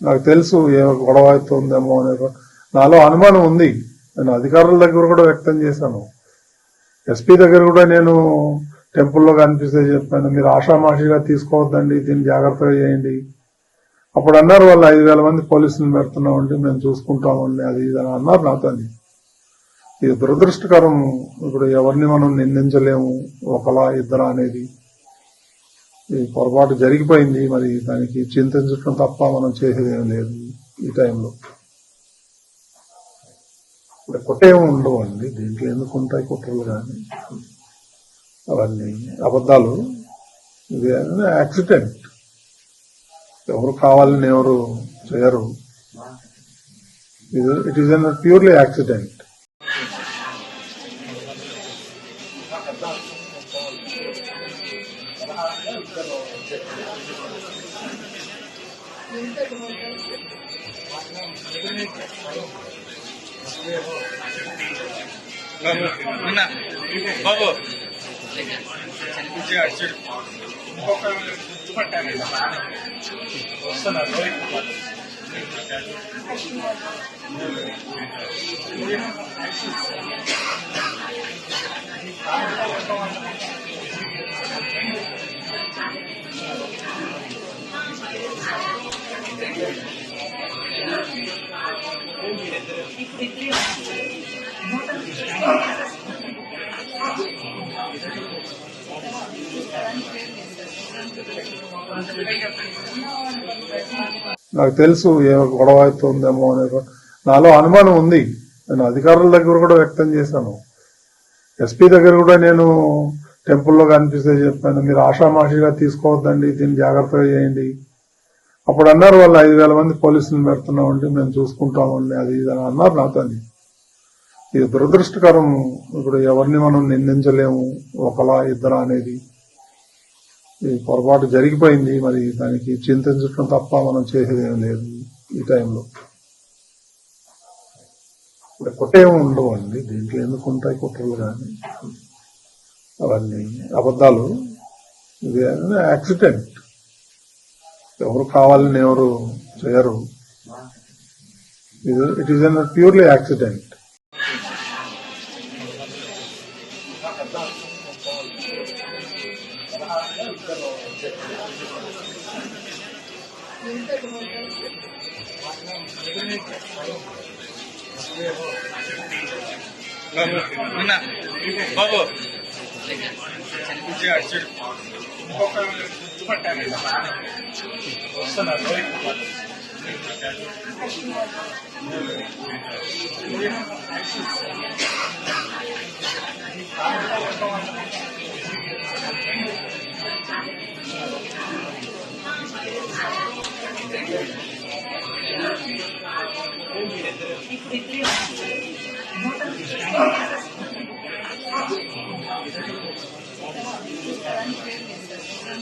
నాకు తెలుసు ఏ గొడవ అవుతుందేమో అనే నాలో అనుమానం ఉంది. నేను అధికారుల దగ్గర కూడా వ్యక్తం చేశాను. ఎస్పీ దగ్గర కూడా నేను టెంపుల్లో కనిపిస్తే చెప్పాను మీరు ఆషామాషిగా తీసుకోవద్దండి దీన్ని జాగ్రత్తగా చేయండి. అప్పుడు అన్నారు వాళ్ళు ఐదు వేల మంది పోలీసులు పెడుతున్నామండి మేము చూసుకుంటామండి అది ఇది అని అన్నారు నాతో. ఇది దురదృష్టకరం. ఇప్పుడు ఎవరిని మనం నిందించలేము ఒకలా ఇద్దరా అనేది. పొరపాటు జరిగిపోయింది మరి దానికి చింతించడం తప్ప మనం చేసేది లేదు ఈ టైంలో. ఇప్పుడు కుట్రేం ఉండవు అండి దీంట్లో ఎందుకు ఉంటాయి కుట్రలు కానీ? అవన్నీ అబద్ధాలు. ఇది యాక్సిడెంట్. ఎవరు కావాలని ఎవరు చేయరు. ఇది it is an purely accident బాబు ఉన్నా బాబు కొంచెం అటు చూడు. ఇంకొక గుర్తుపట్టాను వస్తున్నారు నాకు తెలుసు ఏ గొడవ అవుతుందేమో అనే నాలో అనుమానం ఉంది. నేను అధికారుల దగ్గర కూడా వ్యక్తం చేశాను. ఎస్పీ దగ్గర కూడా నేను టెంపుల్లో కనిపిస్తే చెప్పాను మీరు ఆషామాషిగా తీసుకోవద్దండి దీన్ని జాగ్రత్తగా చేయండి. అప్పుడు అన్నారు వాళ్ళు ఐదు వేల మంది పోలీసులు పెడుతున్నామండి మేము చూసుకుంటామండి అది ఇది అని అన్నారు నాతో ఇది దురదృష్టకరం. ఇప్పుడు ఎవరిని మనం నిందించలేము ఒకలా ఇద్దరా అనేది ఈ పొరపాటు జరిగిపోయింది. మరి దానికి చింతించడం తప్ప మనం చేసేది లేదు ఈ టైంలో. ఇప్పుడు కుట్రేం ఉండవు అండి. దీంట్లో ఎందుకు ఉంటాయి కుట్రలు కానీ? అవన్నీ అబద్ధాలు. ఇది యాక్సిడెంట్. ఎవరు కావాలని ఎవరు చేయరు. It is an purely accident Babu. 这样就是，我们一块带着他，是呢，所以。Thank.